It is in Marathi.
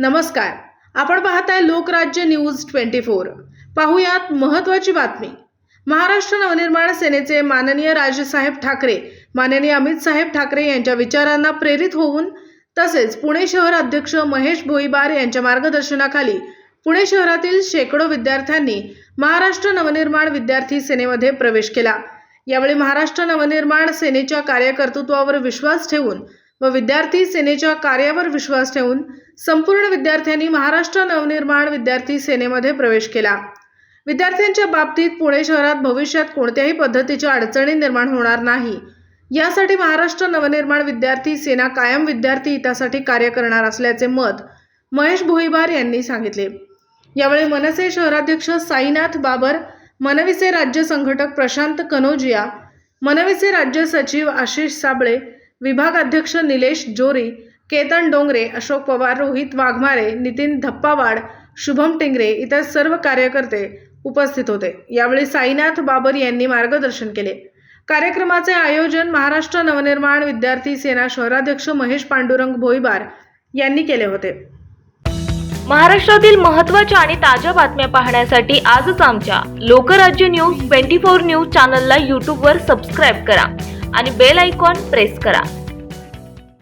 नमस्कार. आपण पाहताय लोकराज्य न्यूज ट्वेंटी फोर. पाहुयात महत्त्वाची बातमी. महाराष्ट्र नवनिर्माण सेनेचे माननीय राजसाहेब ठाकरे माननीय अमित साहेब ठाकरे यांच्या विचारांना प्रेरित होऊन तसेच पुणे शहर अध्यक्ष महेश भोईबार यांच्या मार्गदर्शनाखाली पुणे शहरातील शेकडो विद्यार्थ्यांनी महाराष्ट्र नवनिर्माण विद्यार्थी सेनेमध्ये प्रवेश केला. यावेळी महाराष्ट्र नवनिर्माण सेनेच्या कार्यकर्तृत्वावर विश्वास ठेवून व विद्यार्थी सेनेच्या कार्यावर विश्वास ठेवून संपूर्ण विद्यार्थ्यांनी महाराष्ट्र नवनिर्माण विद्यार्थी सेनेमध्ये प्रवेश केला. विद्यार्थ्यांच्या बाबतीत पुणे शहरात भविष्यात कोणत्याही पद्धतीच्या अडचणी निर्माण होणार नाही. यासाठी महाराष्ट्र नवनिर्माण विद्यार्थी सेना कायम विद्यार्थी हितासाठी कार्य करणार असल्याचे मत महेश भोईबार यांनी सांगितले. यावेळी मनसे शहराध्यक्ष साईनाथ बाबर मनविसे राज्य संघटक प्रशांत कनोजिया मनविसे राज्य सचिव आशिष साबळे विभाग अध्यक्ष निलेश जोरी केतन डोंगरे अशोक पवार रोहित वाघमारे नितीन धप्पावाड शुभम टिंगरे इतर सर्व कार्यकर्ते उपस्थित होते. यावेळी साईनाथ बाबर यांनी मार्गदर्शन केले. कार्यक्रमाचे आयोजन महाराष्ट्र नवनिर्माण विद्यार्थी सेना शहराध्यक्ष महेश पांडुरंग भोईबार यांनी केले होते. महाराष्ट्रातील महत्त्वाच्या आणि ताज्या बातम्या पाहण्यासाठी आजच आमच्या Lokrajya news twenty four news चॅनलला यूट्यूबवर सबस्क्राईब करा आणि बेल आयकॉन प्रेस करा.